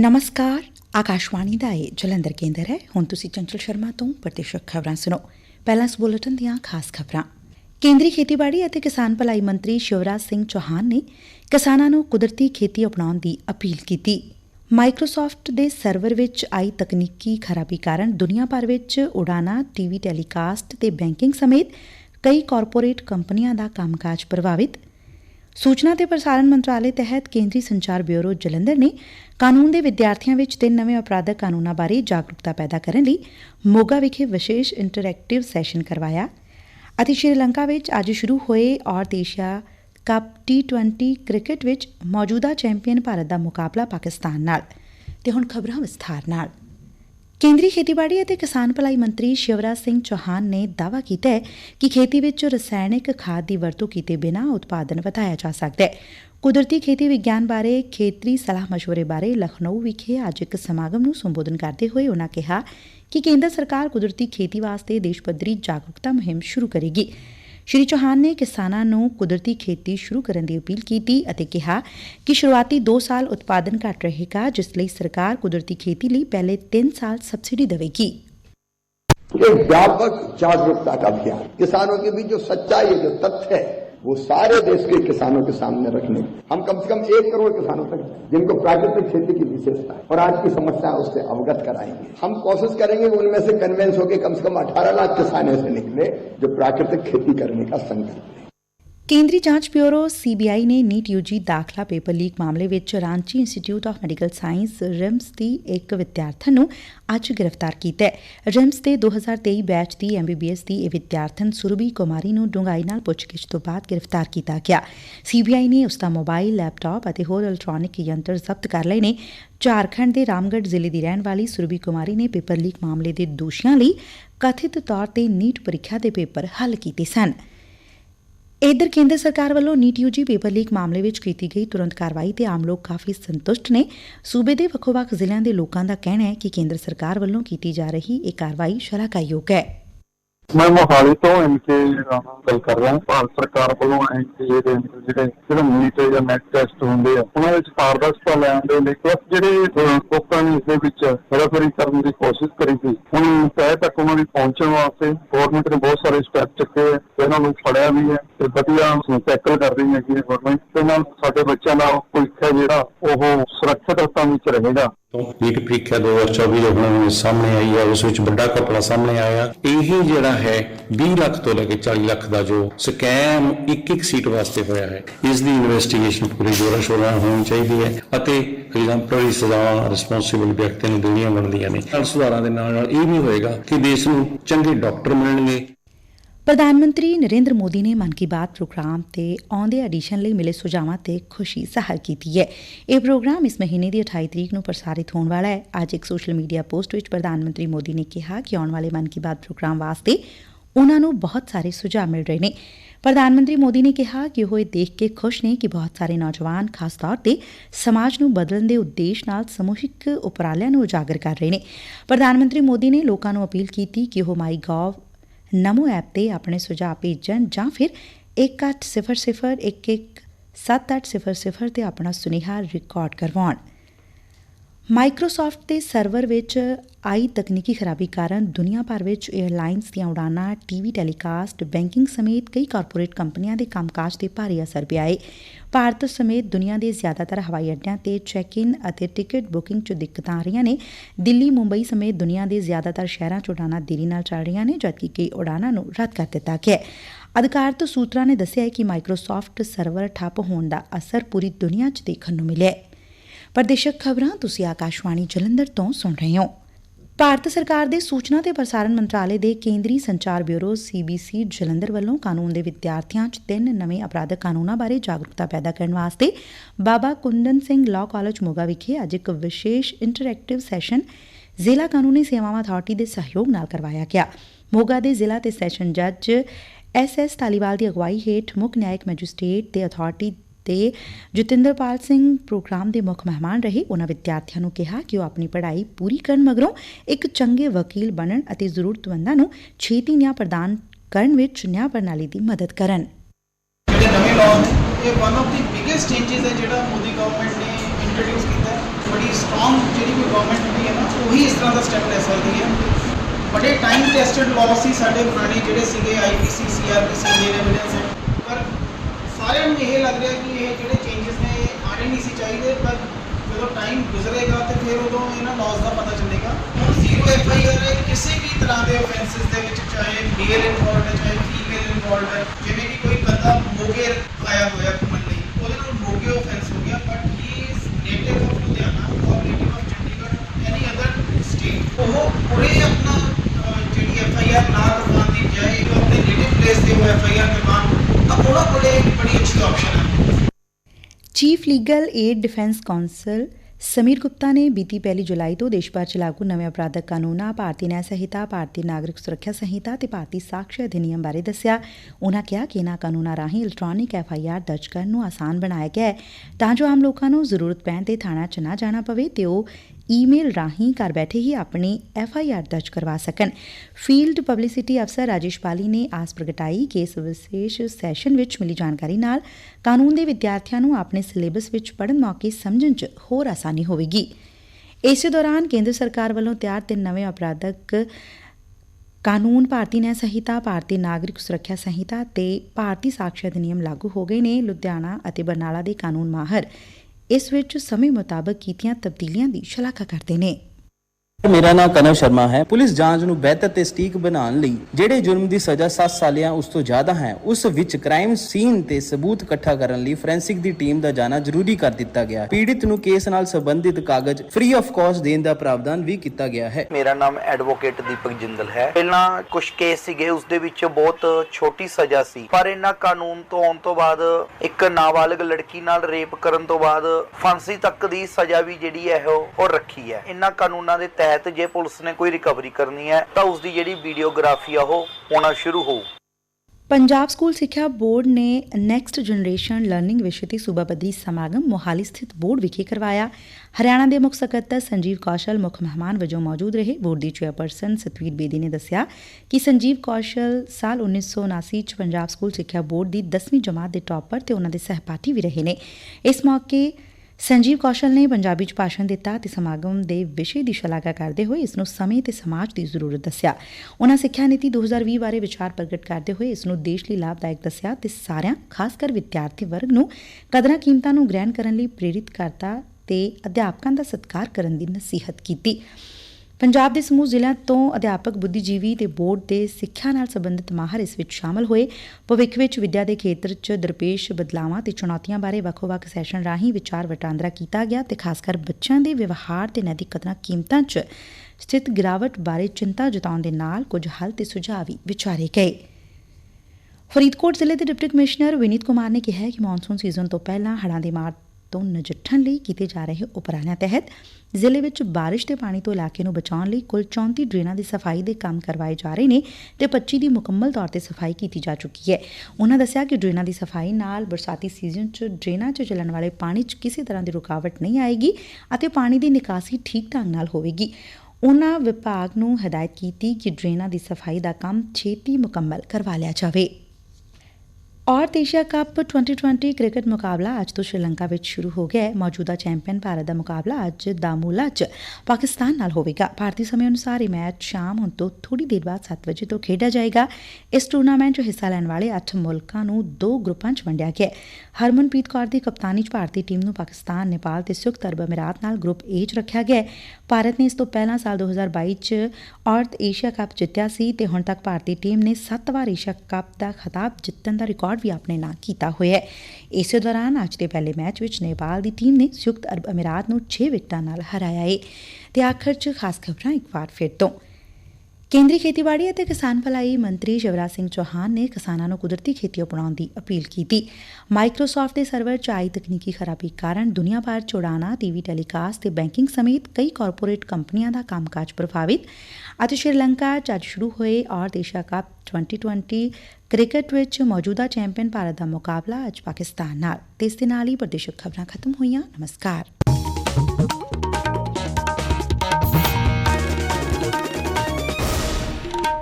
ਨਮਸਕਾਰ ਆਕਾਸ਼ਵਾਣੀ ਦਾ ਇਹ ਜਲੰਧਰ ਕੇਂਦਰ ਹੈ ਹੁਣ ਤੁਸੀਂ ਚੰਚਲ ਸ਼ਰਮਾ ਤੋਂ ਪ੍ਰਤੀਸ਼ਕ ਖਬਰਾਂ ਸੁਣੋ ਪਹਿਲਾਂ ਇਸ ਬੁਲੇਟਿਨ ਦੀਆਂ ਖਾਸ ਖਬਰਾਂ ਕੇਂਦਰੀ ਖੇਤੀਬਾੜੀ ਅਤੇ ਕਿਸਾਨ ਭਲਾਈ ਮੰਤਰੀ ਸ਼ਿਵਰਾਜ ਸਿੰਘ ਚੌਹਾਨ ਨੇ ਕਿਸਾਨਾਂ ਨੂੰ ਕੁਦਰਤੀ ਖੇਤੀ ਅਪਣਾਉਣ ਦੀ ਅਪੀਲ ਕੀਤੀ ਮਾਈਕਰੋਸਾਫਟ ਦੇ ਸਰਵਰ ਵਿੱਚ ਆਈ ਤਕਨੀਕੀ ਖਰਾਬੀ ਕਾਰਨ ਦੁਨੀਆ ਭਰ ਵਿੱਚ ਉਡਾਨਾਂ ਟੀਵੀ ਟੈਲੀਕਾਸਟ ਤੇ ਬੈਂਕਿੰਗ ਸਮੇਤ ਕਈ ਕਾਰਪੋਰੇਟ ਕੰਪਨੀਆਂ ਦਾ ਕੰਮਕਾਜ ਪ੍ਰਭਾਵਿਤ ਸੂਚਨਾ ਤੇ ਪ੍ਰਸਾਰਣ ਮੰਤਰਾਲੇ ਤਹਿਤ ਕੇਂਦਰੀ ਸੰਚਾਰ ਬਿਊਰੋ ਜਲੰਧਰ ਨੇ ਕਾਨੂੰਨ ਦੇ ਵਿਦਿਆਰਥੀਆਂ ਵਿੱਚ ਤਿੰਨ ਨਵੇਂ ਅਪਰਾਧਕ ਕਾਨੂੰਨਾਂ ਬਾਰੇ ਜਾਗਰੂਕਤਾ ਪੈਦਾ ਕਰਨ ਲਈ ਮੋਗਾ ਵਿਖੇ ਵਿਸ਼ੇਸ਼ ਇੰਟਰੈਕਟਿਵ ਸੈਸ਼ਨ ਕਰਵਾਇਆ ਅਤੇ ਸ਼੍ਰੀਲੰਕਾ ਵਿੱਚ ਅੱਜ ਸ਼ੁਰੂ ਹੋਏ ਔਰਤ ਏਸ਼ੀਆ ਕੱਪ ਟੀ20 ਕ੍ਰਿਕਟ ਵਿੱਚ ਮੌਜੂਦਾ ਚੈਂਪੀਅਨ ਭਾਰਤ ਦਾ ਮੁਕਾਬਲਾ ਪਾਕਿਸਤਾਨ ਨਾਲ। ਤੇ ਹੁਣ ਖਬਰਾਂ ਵਿਸਥਾਰ ਨਾਲ। ਕੇਂਦਰੀ ਖੇਤੀਬਾੜੀ ਅਤੇ ਕਿਸਾਨ ਭਲਾਈ ਮੰਤਰੀ ਸ਼ਿਵਰਾਜ ਸਿੰਘ ਚੌਹਾਨ ਨੇ ਦਾਅਵਾ ਕੀਤਾ ਹੈ ਕਿ ਖੇਤੀ ਵਿੱਚ ਰਸਾਇਣਿਕ ਖਾਦ ਦੀ ਵਰਤੋਂ ਕੀਤੇ ਬਿਨਾਂ ਉਤਪਾਦਨ ਵਧਾਇਆ ਜਾ ਸਕਦਾ ਹੈ। ਕੁਦਰਤੀ ਖੇਤੀ ਵਿਗਿਆਨ ਬਾਰੇ ਖੇਤਰੀ ਸਲਾਹ ਮਸ਼ਵਰੇ ਬਾਰੇ ਲਖਨਊ ਵਿਖੇ ਅੱਜ ਇੱਕ ਸਮਾਗਮ ਨੂੰ ਸੰਬੋਧਨ ਕਰਦੇ ਹੋਏ ਉਨ੍ਹਾਂ ਕਿਹਾ ਕਿ ਕੇਂਦਰ ਸਰਕਾਰ ਕੁਦਰਤੀ ਖੇਤੀ ਵਾਸਤੇ ਦੇਸ਼ ਪੱਧਰੀ ਜਾਗਰੂਕਤਾ ਮੁਹਿੰਮ ਸ਼ੁਰੂ ਕਰੇਗੀ। ਸ਼੍ਰੀ ਚੌਹਾਨ ਨੇ ਕਿਸਾਨਾਂ ਨੂੰ ਕੁਦਰਤੀ ਖੇਤੀ ਸ਼ੁਰੂ ਕਰਨ ਦੀ ਅਪੀਲ ਕੀਤੀ ਅਤੇ ਕਿਹਾ ਕਿ ਸ਼ੁਰੂਆਤੀ 2 ਸਾਲ ਉਤਪਾਦਨ ਘਟ ਰਹੇਗਾ ਜਿਸ ਲਈ ਸਰਕਾਰ ਕੁਦਰਤੀ ਖੇਤੀ ਲਈ ਪਹਿਲੇ 3 ਸਾਲ ਸਬਸਿਡੀ ਦੇਵੇਗੀ एक व्यापक जागरूकता का अभियान किसानों के बीच जो सच्चाई है जो तथ्य है वो सारे देश के किसानों के सामने रखने। हम कम से कम एक करोड़ किसानों तक जिनको प्राकृतिक खेती की विशेषता है और आज की समस्या उससे अवगत कराएँगे। हम कोशिश करेंगे उनमें से कन्वेंस होकर कम से कम 18 लाख किसान ऐसे निकले जो प्राकृतिक खेती करने का संकल्प लें। ਕੇਂਦਰੀ ਜਾਂਚ ਬਿਊਰੋ ਸੀਬੀਆਈ ਨੇ ਨੀਟ ਯੂਜੀ ਦਾਖਲਾ ਪੇਪਰ ਲੀਕ ਮਾਮਲੇ ਵਿੱਚ Ranchi Institute of Medical Science RIMS ਦੀ ਇੱਕ ਵਿਦਿਆਰਥਣ ਨੂੰ ਅੱਜ ਗ੍ਰਿਫਤਾਰ ਕੀਤਾ ਹੈ। ਰਿਮਸ ਦੇ 2023 ਬੈਚ ਦੀ ਐਮਬੀਬੀਐਸ ਦੀ ਇਹ ਵਿਦਿਆਰਥਣ ਸੁਰਬੀ ਕੁਮਾਰੀ ਨੂੰ ਡੂੰਘਾਈ ਨਾਲ ਪੁੱਛਗਿੱਛ ਤੋਂ ਬਾਅਦ ਗ੍ਰਿਫਤਾਰ ਕੀਤਾ ਗਿਆ। ਸੀਬੀਆਈ ਨੇ ਉਸ ਦਾ ਮੋਬਾਈਲ, ਲੈਪਟਾਪ ਅਤੇ ਹੋਰ ਇਲੈਕਟ੍ਰੋਨਿਕ ਯੰਤਰ ਜ਼ਬਤ ਕਰ ਲਏ ਨੇ। ਝਾਰਖੰਡ ਦੇ ਰਾਮਗੜ੍ਹ ਜ਼ਿਲ੍ਹੇ ਦੀ ਰਹਿਣ ਵਾਲੀ ਸੁਰਬੀ ਕੁਮਾਰੀ ਨੇ ਪੇਪਰ ਲੀਕ ਮਾਮਲੇ ਦੇ ਦੋਸ਼ੀਆਂ ਲਈ ਕਥਿਤ ਤੌਰ ਤੇ ਨੀਟ ਪ੍ਰੀਖਿਆ ਦੇ ਪੇਪਰ ਹੱਲ ਕੀਤੇ ਸਨ। ਇਧਰ ਕੇਂਦਰ ਸਰਕਾਰ ਵੱਲੋਂ ਨੀਟ ਯੂਜੀ ਪੇਪਰ ਲੀਕ ਮਾਮਲੇ ਵਿੱਚ ਕੀਤੀ ਗਈ ਤੁਰੰਤ ਕਾਰਵਾਈ ਤੇ ਆਮ ਲੋਕ ਕਾਫੀ ਸੰਤੁਸ਼ਟ ਨੇ। ਸੂਬੇ ਦੇ ਵੱਖੋ-ਵੱਖ ਜ਼ਿਲ੍ਹਿਆਂ ਦੇ ਲੋਕਾਂ ਦਾ ਕਹਿਣਾ ਹੈ ਕਿ ਕੇਂਦਰ ਸਰਕਾਰ ਵੱਲੋਂ ਕੀਤੀ ਜਾ ਰਹੀ ਇਹ ਕਾਰਵਾਈ ਸ਼ਲਾਘਾਯੋਗ ਹੈ। ਮੈਂ ਮੋਹਾਲੀ ਤੋਂ ਐਮਕੇ ਗੱਲ ਕਰ ਰਿਹਾ ਹਾਂ। ਭਾਰਤ ਸਰਕਾਰ ਵੱਲੋਂ ਐਨਟੀਏ ਦੇ ਜਿਹੜੇ ਜਿਹੜੇ ਨੀਟ ਜਾਂ ਨੈਟ ਟੈਸਟ ਹੁੰਦੇ ਆ, ਉਹਨਾਂ ਵਿੱਚ ਪਾਰਦਰਸ਼ਤਾ ਲੈਣ ਦੇ ਲਈ ਪਲੱਸ ਜਿਹੜੇ ਲੋਕਾਂ ਨੇ ਇਸ ਦੇ ਵਿੱਚ ਹੇਰਾਫੇਰੀ ਕਰਨ ਦੀ ਕੋਸ਼ਿਸ਼ ਕਰੀ ਸੀ, ਹੁਣ ਤਹਿ ਤੱਕ ਉਹਨਾਂ ਦੀ ਪਹੁੰਚਣ ਵਾਸਤੇ ਗਵਰਨਮੈਂਟ ਨੇ ਬਹੁਤ ਸਾਰੇ ਸਟੈਪ ਚੁੱਕੇ ਆ ਤੇ ਇਹਨਾਂ ਨੂੰ ਫੜਿਆ ਵੀ ਹੈ ਤੇ ਵਧੀਆ ਟੈਕਲ ਕਰ ਰਹੀ ਹੈ ਕਿ ਗਵਰਨਮੈਂਟ ਤੇ ਨਾਲ ਸਾਡੇ ਬੱਚਿਆਂ ਦਾ ਭਵਿੱਖ ਹੈ ਜਿਹੜਾ ਉਹ ਸੁਰੱਖਿਅਤ ਹੱਥਾਂ ਵਿੱਚ ਰਹੇਗਾ। ਤੋਂ ਨੀਟ ਪ੍ਰੀਖਿਆ 2024 ਜੋ ਸਾਹਮਣੇ ਆਈ ਹੈ, ਉਸ ਵਿੱਚ ਵੱਡਾ ਘਪਲਾ ਸਾਹਮਣੇ ਆਇਆ। ਇਹ ਜਿਹੜਾ ਹੈ 20 ਲੱਖ ਤੋਂ ਲੈ ਕੇ 40 ਲੱਖ ਦਾ ਜੋ ਸਕੈਮ ਇੱਕ ਇੱਕ ਸੀਟ ਵਾਸਤੇ ਹੋਇਆ ਹੈ। ਇਸ ਦੀ ਇਨਵੈਸਟੀਗੇਸ਼ਨ ਪੂਰੀ ਜੋਰਾਂ ਸ਼ੋਰਾਂ ਨਾਲ ਹੋਣੀ ਚਾਹੀਦੀ ਹੈ ਅਤੇ ਐਗਜ਼ਾਮਪਲਰੀ ਸਜ਼ਾਵਾਂ ਰਿਸਪੌਂਸਿਬਲ ਵਿਅਕਤੀਆਂ ਨੂੰ ਦੇਣੀਆਂ ਬਣਦੀਆਂ ਨੇ। ਨਾਲ ਸੁਧਾਰਾਂ ਦੇ ਨਾਲ ਨਾਲ ਇਹ ਵੀ ਹੋਏਗਾ ਕਿ ਦੇਸ਼ ਨੂੰ ਚੰਗੇ ਡਾਕਟਰ ਮਿਲਣਗੇ। ਪ੍ਰਧਾਨ ਮੰਤਰੀ ਨਰਿੰਦਰ ਮੋਦੀ ਨੇ ਮਨ ਕੀ ਬਾਤ ਪ੍ਰੋਗਰਾਮ ਤੇ ਆਉਂਦੇ ਐਡੀਸ਼ਨ ਲਈ ਮਿਲੇ ਸੁਝਾਵਾਂ ਤੇ ਖੁਸ਼ੀ ਜ਼ਾਹਰ ਕੀਤੀ ਹੈ। ਇਹ ਪ੍ਰੋਗਰਾਮ ਇਸ ਮਹੀਨੇ ਦੀ 28 ਤਰੀਕ ਨੂੰ ਪ੍ਰਸਾਰਿਤ ਹੋਣ ਵਾਲਾ ਹੈ। ਅੱਜ ਇੱਕ ਸੋਸ਼ਲ ਮੀਡੀਆ ਪੋਸਟ ਵਿੱਚ ਪ੍ਰਧਾਨ ਮੰਤਰੀ ਮੋਦੀ ਨੇ ਕਿਹਾ ਕਿ ਆਉਣ ਵਾਲੇ ਮਨ ਕੀ ਬਾਤ ਪ੍ਰੋਗਰਾਮ ਵਾਸਤੇ ਉਹਨਾਂ ਨੂੰ ਬਹੁਤ ਸਾਰੇ ਸੁਝਾਅ ਮਿਲ ਰਹੇ ਨੇ। ਪ੍ਰਧਾਨ ਮੰਤਰੀ ਮੋਦੀ ਨੇ ਕਿਹਾ ਕਿ ਉਹ ਇਹ ਦੇਖ ਕੇ ਖੁਸ਼ ਨੇ ਕਿ ਬਹੁਤ ਸਾਰੇ ਨੌਜਵਾਨ ਖਾਸ ਤੌਰ ਤੇ ਸਮਾਜ ਨੂੰ ਬਦਲਣ ਦੇ ਉਦੇਸ਼ ਨਾਲ ਸਮੂਹਿਕ ਉਪਰਾਲਿਆਂ ਨੂੰ ਉਜਾਗਰ ਕਰ ਰਹੇ ਨੇ। ਪ੍ਰਧਾਨ ਮੰਤਰੀ ਮੋਦੀ ਨੇ ਲੋਕਾਂ ਨੂੰ ਅਪੀਲ ਕੀਤੀ ਕਿ ਉਹ ਮਾਈ ਗੋਵ ਨਮੋ ਐਪ ਤੇ ਆਪਣੇ ਸੁਝਾਅ ਭੇਜਣ ਜਾਂ ਫਿਰ 1800117800 ਤੇ ਆਪਣਾ ਸੁਨੇਹਾ ਰਿਕਾਰਡ ਕਰਵਾਉਣ। ਮਾਈਕਰੋਸਾਫਟ ਦੇ ਸਰਵਰ ਵਿੱਚ ਆਈ ਤਕਨੀਕੀ ਖਰਾਬੀ ਕਾਰਨ ਦੁਨੀਆ ਭਰ ਵਿੱਚ 에ਅਰਲਾਈਨਸ ਦੀਆਂ ਉਡਾਨਾਂ ਟੀਵੀ ਟੈਲੀਕਾਸਟ, ਬੈਂਕਿੰਗ ਸਮੇਤ ਕਈ ਕਾਰਪੋਰੇਟ ਕੰਪਨੀਆਂ ਦੇ ਕੰਮਕਾਜ ਤੇ ਭਾਰੀ ਅਸਰ ਪਿਆ ਹੈ ਭਾਰਤ ਸਮੇਤ ਦੁਨੀਆ ਦੇ ਜ਼ਿਆਦਾਤਰ ਹਵਾਈ ਅੱਡਿਆਂ ਤੇ ਚੈੱਕ-ਇਨ ਅਤੇ ਟਿਕਟ ਬੁਕਿੰਗ 'ਚ ਦਿੱਕਤਾਂ ਆ ਰਹੀਆਂ ਨੇ। ਦਿੱਲੀ, ਮੁੰਬਈ ਸਮੇਤ ਦੁਨੀਆ ਦੇ ਜ਼ਿਆਦਾਤਰ ਸ਼ਹਿਰਾਂ 'ਚ ਉਡਾਨਾਂ ਦੇਰੀ ਨਾਲ ਚੱਲ ਰਹੀਆਂ ਨੇ, ਜਦਕਿ ਕਈ ਉਡਾਨਾਂ ਨੂੰ ਰੱਦ ਕਰ ਦਿੱਤਾ ਗਿਆ ਹੈ। ਅਧਿਕਾਰਤ ਸੂਤਰਾਂ ਨੇ ਦੱਸਿਆ ਹੈ ਕਿ ਮਾਈਕਰੋਸਾਫਟ ਸਰਵਰ ਠੱਪ ਹੋਣ ਦਾ ਅਸਰ ਪੂਰੀ ਦੁਨੀਆ 'ਚ ਦੇਖਣ ਨੂੰ ਮਿਲਿਆ ਹੈ। ਪ੍ਰਦੇਸ਼ਕ ਖਬਰਾਂ, ਤੁਸੀਂ ਆਕਾਸ਼ਵਾਣੀ ਜਲੰਧਰ ਤੋਂ ਸੁਣ ਰਹੇ ਹੋ। ਭਾਰਤ ਸਰਕਾਰ ਦੇ ਸੂਚਨਾ ਤੇ ਪ੍ਰਸਾਰਣ ਮੰਤਰਾਲੇ ਦੇ ਕੇਂਦਰੀ ਸੰਚਾਰ ਬਿਊਰੋ ਸੀਬੀਸੀ ਜਲੰਧਰ ਵੱਲੋਂ ਕਾਨੂੰਨ ਦੇ ਵਿਦਿਆਰਥੀਆਂ 'ਚ ਤਿੰਨ ਨਵੇਂ ਅਪਰਾਧਕ ਕਾਨੂੰਨਾਂ ਬਾਰੇ ਜਾਗਰੂਕਤਾ ਪੈਦਾ ਕਰਨ ਵਾਸਤੇ ਬਾਬਾ ਕੁੰਦਨ ਸਿੰਘ ਲਾਅ ਕਾਲਜ, ਮੋਗਾ ਵਿਖੇ ਅੱਜ ਇੱਕ ਵਿਸ਼ੇਸ਼ ਇੰਟਰੈਕਟਿਵ ਸੈਸ਼ਨ ਜ਼ਿਲ੍ਹਾ ਕਾਨੂੰਨੀ ਸੇਵਾਵਾਂ ਅਥਾਰਟੀ ਦੇ ਸਹਿਯੋਗ ਨਾਲ ਕਰਵਾਇਆ ਗਿਆ। ਮੋਗਾ ਦੇ ਜ਼ਿਲ੍ਹਾ ਤੇ ਸੈਸ਼ਨ ਜੱਜ ਐਸ ਐਸ ਤਾਲੀਵਾਲ ਦੀ ਅਗਵਾਈ ਹੇਠ ਮੁੱਖ ਨਿਆਇਕ ਮੈਜਿਸਟ੍ਰੇਟ ਤੇ ਅਥਾਰਟੀ ਤੇ ਜਤਿੰਦਰਪਾਲ ਸਿੰਘ ਪ੍ਰੋਗਰਾਮ ਦੇ ਮੁੱਖ ਮਹਿਮਾਨ ਰਹੇ। ਉਹਨਾਂ ਵਿਦਿਆਰਥੀਆਂ ਨੂੰ ਕਿਹਾ ਕਿ ਉਹ ਆਪਣੀ ਪੜ੍ਹਾਈ ਪੂਰੀ ਕਰਨ ਮਗਰੋਂ ਇੱਕ ਚੰਗੇ ਵਕੀਲ ਬਣਨ ਅਤੇ ਜ਼ਰੂਰਤਮੰਦਾਂ ਨੂੰ ਛੇਤੀ ਨਿਆਂ ਪ੍ਰਦਾਨ ਕਰਨ ਵਿੱਚ ਨਿਆਂ ਪ੍ਰਣਾਲੀ ਦੀ ਮਦਦ ਕਰਨ। ਜਿਹੜੇ ਨਵੇਂ ਲਾਅ ਨੇ, ਇਹ one of the biggest changes ਹੈ ਜਿਹੜਾ ਮੋਦੀ ਗਵਰਨਮੈਂਟ ਨੇ ਇੰਟਰੋਡਿਊਸ ਕੀਤਾ ਹੈ। ਬੜੀ ਸਟਰੋਂਗ ਜਿਹੜੀ ਕੋਈ ਗਵਰਨਮੈਂਟ ਹੁੰਦੀ ਹੈ ਨਾ, ਉਹੀ ਇਸ ਤਰ੍ਹਾਂ ਦਾ ਸਟੈਪ ਲੈ ਸਕਦੀ ਹੈ। ਬੜੇ ਟਾਈਮ ਟੈਸਟਡ ਲਾਅ ਸੀ ਸਾਡੇ ਪੁਰਾਣੇ ਜਿਹੜੇ ਸੀਗੇ ਆਈਪੀਸੀ ਸੀਆਰਪੀਸੀ ਇੰਡੀਅਨ ਐਵੀਡੈਂਸ ਸਾਰਿਆਂ ਇਹ ਲੱਗ ਰਿਹਾ ਕਿ ਇਹ ਜਿਹੜੇ ਚੇਂਜਸ ਨੇ ਆਣੇ ਨਹੀਂ ਸੀ ਚਾਹੀਦੇ, ਪਰ ਜਦੋਂ ਟਾਈਮ ਗੁਜ਼ਰੇਗਾ ਤੇ ਫਿਰ ਉਦੋਂ ਇਹਨਾਂ ਲਾਜ਼ ਦਾ ਪਤਾ ਚੱਲੇਗਾ। ਜ਼ੀਰੋ ਐਫ ਆਈ ਆਰ ਹੈ ਕਿਸੇ ਵੀ ਤਰ੍ਹਾਂ ਦੇ ਆਫੈਂਸਸ ਦੇ ਵਿੱਚ, ਚਾਹੇ ਮੇਲ ਇਨਵੋਲਡ ਹੈ, ਚਾਹੇ ਫੀਮੇਲ ਇਨਵੋਲਡ ਹੈ, ਜਿਵੇਂ ਕਿ ਕੋਈ ਬੰਦਾ ਮੋਗੇ ਆਇਆ ਹੋਇਆ ਘੁੰਮਣ ਲਈ, ਉਹਦੇ ਨਾਲ ਮੋਗੇ ਆਫੈਂਸ ਹੋ ਗਿਆ but he is native of Ludhiana ਔਰ native of Chandigarh any other state ਉਹ ਪੂਰੇ ਆਪਣਾ ਅਹ, ਜਿਹੜੀ ਐਫ ਆਈ ਆਰ ਨਾ ਕਰਵਾਉਣ ਦੀ ਬਜਾਏ ਉਹ ਆਪਣੇ ਨੇਟਿਵ ਪਲੇਸ ਤੇ ਉਹ ਐਫ ਆਈ ਆਰ ਕਰਵਾਉਣ ਤਾਂ ਉਹਨਾਂ ਕੋਲੇ ਇੱਕ ਬੜੀ ਅੱਛੀ ਆਪਸ਼ਨ ਹੈ chief legal aid defence counsel Samir Gupta ਨੇ ਬੀਤੀ ਪਹਿਲੀ ਜੁਲਾਈ ਤੋਂ ਦੇਸ਼ ਭਰ ਚ ਲਾਗੂ ਨਵੇਂ ਅਪਰਾਧਕ ਕਾਨੂੰਨਾਂ, ਭਾਰਤੀ ਨਿਆਂ ਸੰਹਿਤਾ, ਭਾਰਤੀ ਨਾਗਰਿਕ ਸੁਰੱਖਿਆ ਸੰਹਿਤਾ ਤੇ ਭਾਰਤੀ ਸਾਕਸ਼ੀ ਅਧਿਨਿਯਮ ਬਾਰੇ ਦੱਸਿਆ। ਉਨ੍ਹਾਂ ਕਿਹਾ ਕਿ ਇਨ੍ਹਾਂ ਕਾਨੂੰਨਾਂ ਰਾਹੀਂ ਇਲੈਕਟ੍ਰੋਨਿਕ ਐਫ ਆਈ ਆਰ ਦਰਜ ਕਰਨ ਨੂੰ ਆਸਾਨ ਬਣਾਇਆ ਗਿਆ ਹੈ। ਤਾਂ ਜੋ ਆਮ ਲੋਕਾਂ ਨੂੰ ਜ਼ਰੂਰਤ ਪੈਣ ਤੇ ਥਾਣਾ ਚ ਨਾ ਜਾਣਾ ਪਵੇ ਤੇ ਉਹ ਈਮੇਲ ਰਾਹੀਂ ਘਰ ਬੈਠੇ ਹੀ ਆਪਣੀ ਐਫ ਆਈ ਆਰ ਦਰਜ ਕਰਵਾ ਸਕਣ। ਫੀਲਡ ਪਬਲਿਸਿਟੀ ਅਫਸਰ ਰਾਜੇਸ਼ ਪਾਲੀ ਨੇ ਆਸ ਪ੍ਰਗਟਾਈ ਕਿ ਇਸ ਵਿਸ਼ੇਸ਼ ਸੈਸ਼ਨ ਵਿੱਚ ਮਿਲੀ ਜਾਣਕਾਰੀ ਨਾਲ ਕਾਨੂੰਨ ਦੇ ਵਿਦਿਆਰਥੀਆਂ ਨੂੰ ਆਪਣੇ ਸਿਲੇਬਸ ਵਿੱਚ ਪੜ੍ਹਨ ਮੌਕੇ ਸਮਝਣ 'ਚ ਹੋਰ ਆਸਾਨੀ ਹੋਵੇਗੀ। ਇਸੇ ਦੌਰਾਨ ਕੇਂਦਰ ਸਰਕਾਰ ਵੱਲੋਂ ਤਿਆਰ ਤਿੰਨ ਨਵੇਂ ਅਪਰਾਧਕ ਕਾਨੂੰਨ, ਭਾਰਤੀ ਨਿਆਂ ਸੰਹਿਤਾ, ਭਾਰਤੀ ਨਾਗਰਿਕ ਸੁਰੱਖਿਆ ਸੰਹਿਤਾ ਤੇ ਭਾਰਤੀ ਸਾਕਸ਼ੀ ਅਧਿਨਿਯਮ ਲਾਗੂ ਹੋ ਗਏ ਨੇ। ਲੁਧਿਆਣਾ ਅਤੇ ਬਰਨਾਲਾ ਦੇ ਕਾਨੂੰਨ ਮਾਹਰ ਇਸ ਵਿੱਚ ਸਮੇਂ ਮੁਤਾਬਕ ਕੀਤੀਆਂ ਤਬਦੀਲੀਆਂ ਦੀ ਸ਼ਲਾਘਾ ਕਰਦੇ ਨੇ। ਮੇਰਾ ਨਾਮ ਕਨਵ ਸ਼ਰਮਾ ਹੈ। ਪੁਲਿਸ ਜਾਂਚ ਨੂੰ ਬਿਹਤਰ ਤੇ ਸਟੀਕ ਬਣਾਉਣ ਲਈ ਜਿਹੜੇ ਜੁਰਮ ਦੀ ਸਜ਼ਾ 7 ਸਾਲ ਜਾਂ ਉਸ ਤੋਂ ਜ਼ਿਆਦਾ ਹੈ, ਉਸ ਵਿੱਚ ਕ੍ਰਾਈਮ ਸੀਨ ਤੇ ਸਬੂਤ ਇਕੱਠਾ ਕਰਨ ਲਈ ਫੋਰੈਂਸਿਕ ਦੀ ਟੀਮ ਦਾ ਜਾਣਾ ਜ਼ਰੂਰੀ ਕਰ ਦਿੱਤਾ ਗਿਆ ਹੈ। ਪੀੜਿਤ ਨੂੰ ਕੇਸ ਨਾਲ ਸੰਬੰਧਿਤ ਕਾਗਜ਼ ਫ੍ਰੀ ਆਫ ਕਾਸਟ ਦੇਣ ਦਾ ਪ੍ਰਾਵਧਾਨ ਵੀ ਕੀਤਾ ਗਿਆ ਹੈ। ਮੇਰਾ ਨਾਮ ਐਡਵੋਕੇਟ ਦੀਪਕ ਜਿੰਦਲ ਹੈ। ਪਹਿਲਾਂ ਕੁਝ ਕੇਸ ਸੀਗੇ, ਉਸ ਦੇ ਵਿੱਚ ਬਹੁਤ ਛੋਟੀ ਸਜ਼ਾ ਸੀ। ਪਰ ਇਹਨਾਂ ਕਾਨੂੰਨ ਤੋਂ ਆਉਣ ਤੋਂ ਬਾਅਦ ਇੱਕ ਨਾਬਾਲਗ ਲੜਕੀ ਨਾਲ ਰੇਪ ਕਰਨ ਤੋਂ ਬਾਅਦ ਫਾਂਸੀ ਤੱਕ ਦੀ ਸਜ਼ਾ ਵੀ ਜਿਹੜੀ ਹੈ ਉਹ ਉਹ ਰੱਖੀ ਹੈ। ਇਹਨਾਂ ਕਾਨੂੰਨਾਂ ਦੇ ਤਹਿਤ ਜੇ ਪੁਲਿਸ ਨੇ ਕੋਈ ਰਿਕਵਰੀ ਕਰਨੀ ਹੈ, ਤਾਂ ਉਸ ਦੀ ਜਿਹੜੀ ਵੀਡੀਓਗ੍ਰਾਫੀ ਆ, ਉਹ ਹੋਣਾ ਸ਼ੁਰੂ ਹੋਊ। ਪੰਜਾਬ ਸਕੂਲ ਸਿੱਖਿਆ ਬੋਰਡ ਨੇ ਨੈਕਸਟ ਜਨਰੇਸ਼ਨ ਲਰਨਿੰਗ ਵਿਸ਼ੇ ਤੇ ਸੂਬਾ ਸਮਾਗਮ ਮੋਹਾਲੀ ਸਥਿਤ ਬੋਰਡ ਵਿਖੇ ਕਰਵਾਇਆ। ਹਰਿਆਣਾ ਦੇ ਮੁੱਖ ਸਕੱਤਰ ਸੰਜੀਵ ਕੌਸ਼ਲ, ਮੁੱਖ ਮਹਿਮਾਨ ਵਜੋਂ ਮੌਜੂਦ ਰਹੇ। ਬੋਰਡ ਦੀ ਚੇਅਰਪਰਸਨ ਸਤਵੀਰ ਬੇਦੀ ਨੇ ਦੱਸਿਆ ਕਿ ਸੰਜੀਵ ਕੌਸ਼ਲ ਸਾਲ 1979 ਚ ਪੰਜਾਬ ਸਕੂਲ ਸਿੱਖਿਆ ਬੋਰਡ ਦੀ 10ਵੀਂ ਜਮਾਤ ਦੇ ਟਾਪਰ ਤੇ ਉਹਨਾਂ ਦੇ ਸਹਿਪਾਠੀ ਵੀ ਰਹੇ ਨੇ। ਇਸ ਮੌਕੇ ਸੰਜੀਵ ਕੌਸ਼ਲ ਨੇ ਪੰਜਾਬੀ ਚ ਭਾਸ਼ਣ ਦਿੱਤਾ ਤੇ ਸਮਾਗਮ ਦੇ ਵਿਸ਼ੇ ਦੀ ਸ਼ਲਾਘਾ ਕਰਦੇ ਹੋਏ ਇਸ ਨੂੰ ਸਮੇਂ ਤੇ ਸਮਾਜ ਦੀ ਜ਼ਰੂਰਤ ਦੱਸਿਆ। ਉਹਨਾਂ ਸਿੱਖਿਆ ਨੀਤੀ 2020 ਬਾਰੇ ਵਿਚਾਰ ਪ੍ਰਗਟ ਕਰਦੇ ਹੋਏ ਇਸ ਨੂੰ ਦੇਸ਼ ਲਈ ਲਾਭਦਾਇਕ ਦੱਸਿਆ ਤੇ ਸਾਰਿਆਂ, ਖਾਸ ਕਰ ਵਿਦਿਆਰਥੀ ਵਰਗ ਨੂੰ ਕਦਰਾਂ ਕੀਮਤਾਂ ਨੂੰ ਗ੍ਰਹਿਣ ਕਰਨ ਲਈ ਪ੍ਰੇਰਿਤ ਕਰਤਾ ਤੇ ਅਧਿਆਪਕਾਂ ਦਾ ਸਤਿਕਾਰ ਕਰਨ ਦੀ ਨਸੀਹਤ ਕੀਤੀ। ਪੰਜਾਬ ਦੇ ਸਮੂਹ ਜ਼ਿਲ੍ਹਿਆਂ ਤੋਂ ਅਧਿਆਪਕ, ਬੁੱਧੀਜੀਵੀ ਤੇ ਬੋਰਡ ਦੇ ਸਿੱਖਿਆ ਨਾਲ ਸੰਬੰਧਿਤ ਮਾਹਰ ਇਸ ਵਿੱਚ ਸ਼ਾਮਲ ਹੋਏ। ਭਵਿੱਖ ਵਿੱਚ ਵਿੱਦਿਆ ਦੇ ਖੇਤਰ 'ਚ ਦਰਪੇਸ਼ ਬਦਲਾਵਾਂ ਤੇ ਚੁਣੌਤੀਆਂ ਬਾਰੇ ਵੱਖੋ-ਵੱਖ ਸੈਸ਼ਨ ਰਾਹੀਂ ਵਿਚਾਰ ਵਟਾਂਦਰਾ ਕੀਤਾ ਗਿਆ ਤੇ ਖਾਸ ਕਰ ਬੱਚਿਆਂ ਦੇ ਵਿਵਹਾਰ ਤੇ ਨੈਤਿਕ ਕਦਰਾਂ ਕੀਮਤਾਂ 'ਚ ਸਥਿਤ ਗਿਰਾਵਟ ਬਾਰੇ ਚਿੰਤਾ ਜਤਾਉਣ ਦੇ ਨਾਲ ਕੁਝ ਹੱਲ ਤੇ ਸੁਝਾਅ ਵੀ ਵਿਚਾਰੇ ਗਏ। ਫਰੀਦਕੋਟ ਜ਼ਿਲ੍ਹੇ ਦੇ ਡਿਪਟੀ ਕਮਿਸ਼ਨਰ ਵਿਨੀਤ ਕੁਮਾਰ ਨੇ ਕਿਹਾ ਕਿ ਮੌਨਸੂਨ ਸੀਜ਼ਨ ਤੋਂ ਪਹਿਲਾਂ ਹੜ੍ਹਾਂ ਦੀ ਮਾਰ ਤੋਂ ਨਜਿੱਠਣ ਲਈ ਕੀਤੇ ਜਾ ਰਹੇ ਉਪਰਾਲਿਆਂ ਤਹਿਤ ਜ਼ਿਲ੍ਹੇ ਵਿੱਚ ਬਾਰਿਸ਼ ਦੇ ਪਾਣੀ ਤੋਂ ਇਲਾਕੇ ਨੂੰ ਬਚਾਉਣ ਲਈ ਕੁੱਲ 34 ਡਰੇਨਾਂ ਦੀ ਸਫ਼ਾਈ ਦੇ ਕੰਮ ਕਰਵਾਏ ਜਾ ਰਹੇ ਨੇ ਤੇ 25 ਦੀ ਮੁਕੰਮਲ ਤੌਰ ਤੇ ਸਫ਼ਾਈ ਕੀਤੀ ਜਾ ਚੁੱਕੀ ਹੈ। ਉਹਨਾਂ ਦੱਸਿਆ ਕਿ ਡਰੇਨਾਂ ਦੀ ਸਫ਼ਾਈ ਨਾਲ ਬਰਸਾਤੀ ਸੀਜ਼ਨ 'ਚ ਡਰੇਨਾਂ 'ਚ ਚੱਲਣ ਵਾਲੇ ਪਾਣੀ 'ਚ ਕਿਸੇ ਤਰ੍ਹਾਂ ਦੀ ਰੁਕਾਵਟ ਨਹੀਂ ਆਏਗੀ ਅਤੇ ਪਾਣੀ ਦੀ ਨਿਕਾਸੀ ਠੀਕ ਢੰਗ ਨਾਲ ਹੋਵੇਗੀ। ਉਹਨਾਂ ਵਿਭਾਗ ਨੂੰ ਹਦਾਇਤ ਕੀਤੀ ਕਿ ਡਰੇਨਾਂ ਦੀ ਸਫ਼ਾਈ ਦਾ ਕੰਮ ਛੇਤੀ ਮੁਕੰਮਲ ਕਰਵਾ ਲਿਆ ਜਾਵੇ। ਔਰਤ ਏਸ਼ੀਆ ਕੱਪ 2020 ਕ੍ਰਿਕਟ ਮੁਕਾਬਲਾ ਅੱਜ ਤੋਂ ਸ਼੍ਰੀਲੰਕਾ ਵਿੱਚ ਸ਼ੁਰੂ ਹੋ ਗਿਆ ਹੈ। ਮੌਜੂਦਾ ਚੈਂਪੀਅਨ ਭਾਰਤ ਦਾ ਮੁਕਾਬਲਾ ਅੱਜ ਦਾਮੂਲਾ 'ਚ ਪਾਕਿਸਤਾਨ ਨਾਲ ਹੋਵੇਗਾ। ਭਾਰਤੀ ਸਮੇਂ ਅਨੁਸਾਰ ਇਹ ਮੈਚ ਸ਼ਾਮ ਹੁਣ ਤੋਂ ਥੋੜੀ ਦੇਰ ਬਾਅਦ 7 ਵਜੇ ਤੋਂ ਖੇਡਿਆ ਜਾਏਗਾ। ਇਸ ਟੂਰਨਾਮੈਂਟ 'ਚ ਹਿੱਸਾ ਲੈਣ ਵਾਲੇ 8 ਮੁਲਕਾਂ ਨੂੰ ਦੋ ਗਰੁੱਪਾਂ 'ਚ ਵੰਡਿਆ ਗਿਆ ਹਰਮਨਪ੍ਰੀਤ ਕੌਰ ਦੀ ਕਪਤਾਨੀ 'ਚ ਭਾਰਤੀ ਟੀਮ ਨੂੰ ਪਾਕਿਸਤਾਨ, ਨੇਪਾਲ ਤੇ ਸੰਯੁਕਤ ਅਰਬ ਅਮੀਰਾਤ ਨਾਲ ਗਰੁੱਪ ਏ 'ਚ ਰੱਖਿਆ ਗਿਆ ਭਾਰਤ ਨੇ ਇਸ ਤੋਂ ਪਹਿਲਾਂ ਸਾਲ 2022 'ਚ ਔਰਤ ਏਸ਼ੀਆ ਕੱਪ ਜਿੱਤਿਆ ਸੀ ਤੇ ਹੁਣ ਤੱਕ ਭਾਰਤੀ ਟੀਮ ਨੇ 7 ਵਾਰ ਏਸ਼ੀਆ ਕੱਪ ਦਾ ਖਿਤਾਬ ਜਿੱਤਣ ਦਾ ਰਿਕਾਰਡ ਵੀ ਆਪਣੇ ਨਾਂ ਕੀਤਾ ਹੋਇਆ ਹੈ। ਇਸੇ ਦੌਰਾਨ ਅੱਜ ਦੇ ਪਹਿਲੇ ਮੈਚ ਵਿੱਚ ਨੇਪਾਲ ਦੀ ਟੀਮ ਨੇ ਸੰਯੁਕਤ ਅਰਬ ਅਮੀਰਾਤ ਨੂੰ 6 ਵਿਕਟਾਂ ਨਾਲ ਹਰਾਇਆ ਹੈ ਤੇ ਆਖਰ 'ਚ ਖਾਸ ਖਬਰਾਂ ਇੱਕ ਵਾਰ ਫਿਰ ਤੋਂ। ਕੇਂਦਰੀ ਖੇਤੀਬਾੜੀ ਅਤੇ ਕਿਸਾਨ ਭਲਾਈ ਮੰਤਰੀ ਸ਼ਿਵਰਾਜ ਸਿੰਘ ਚੌਹਾਨ ਨੇ ਕਿਸਾਨਾਂ ਨੂੰ ਕੁਦਰਤੀ ਖੇਤੀ ਅਪਣਾਉਣ ਦੀ ਅਪੀਲ ਕੀਤੀ। ਮਾਈਕਰੋਸਾਫਟ ਦੇ ਸਰਵਰ 'ਚ ਆਈ ਤਕਨੀਕੀ ਖਰਾਬੀ ਕਾਰਨ ਦੁਨੀਆ ਭਰ 'ਚ ਉਡਾਣਾਂ ਟੀਵੀ ਟੈਲੀਕਾਸਟ ਤੇ ਬੈਂਕਿੰਗ ਸਮੇਤ ਕਈ ਕਾਰਪੋਰੇਟ ਕੰਪਨੀਆਂ ਦਾ ਕੰਮਕਾਜ ਪ੍ਰਭਾਵਿਤ ਅਤੇ ਸ਼੍ਰੀਲੰਕਾ 'ਚ ਅੱਜ ਸ਼ੁਰੂ ਹੋਏ ਔਰ ਏਸ਼ੀਆ ਕੱਪ 2020 ਕ੍ਰਿਕਟ ਵਿੱਚ ਮੌਜੂਦਾ ਚੈਂਪੀਅਨ ਭਾਰਤ ਦਾ ਮੁਕਾਬਲਾ ਅੱਜ ਪਾਕਿਸਤਾਨ ਨਾਲ। ਤੇ ਇਸ ਦੇ ਨਾਲ ਹੀ ਪ੍ਰਦੇਸ਼ਕ ਖਬਰਾਂ ਖਤਮ ਹੋਈਆਂ। ਨਮਸਕਾਰ।